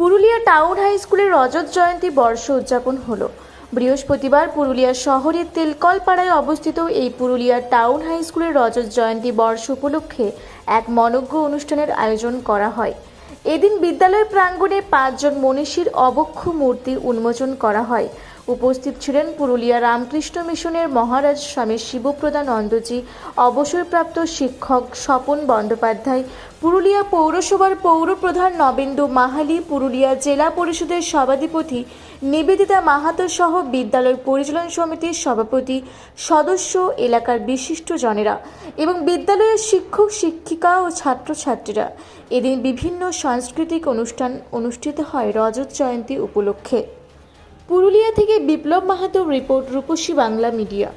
Purulia town high স্কুলের রজত জয়ন্তী বর্ষ উদযাপন হল। বৃহস্পতিবার পুরুলিয়া শহরের তেলকলপাড়ায় অবস্থিত এই পুরুলিয়া টাউন হাই স্কুলের রজত জয়ন্তী বর্ষ উপলক্ষে এক মনজ্ঞ অনুষ্ঠানের আয়োজন করা হয়। এদিন বিদ্যালয় প্রাঙ্গণে পাঁচজন মনীষীর অবক্ষ মূর্তি উন্মোচন করা হয়। উপস্থিত ছিলেন পুরুলিয়া রামকৃষ্ণ মিশনের মহারাজ স্বামী শিবপ্রদানন্দজি, অবসরপ্রাপ্ত শিক্ষক স্বপন বন্দ্যোপাধ্যায়, পুরুলিয়া পৌরসভার পৌরপ্রধান নবেন্দু মাহালি, পুরুলিয়া জেলা পরিষদের সভাধিপতি নিবেদিতা মাহাতো সহ বিদ্যালয় পরিচালন সমিতির সভাপতি সদস্য এলাকার বিশিষ্ট জনেরা এবং বিদ্যালয়ের শিক্ষক, শিক্ষিকা ও ছাত্রছাত্রীরা। এদিন বিভিন্ন সাংস্কৃতিক অনুষ্ঠান অনুষ্ঠিত হয় রজত জয়ন্তী উপলক্ষে। পুরুলিয়া থেকে বিপ্লব মাহাতো রিপোর্ট রূপসী বাংলা মিডিয়া।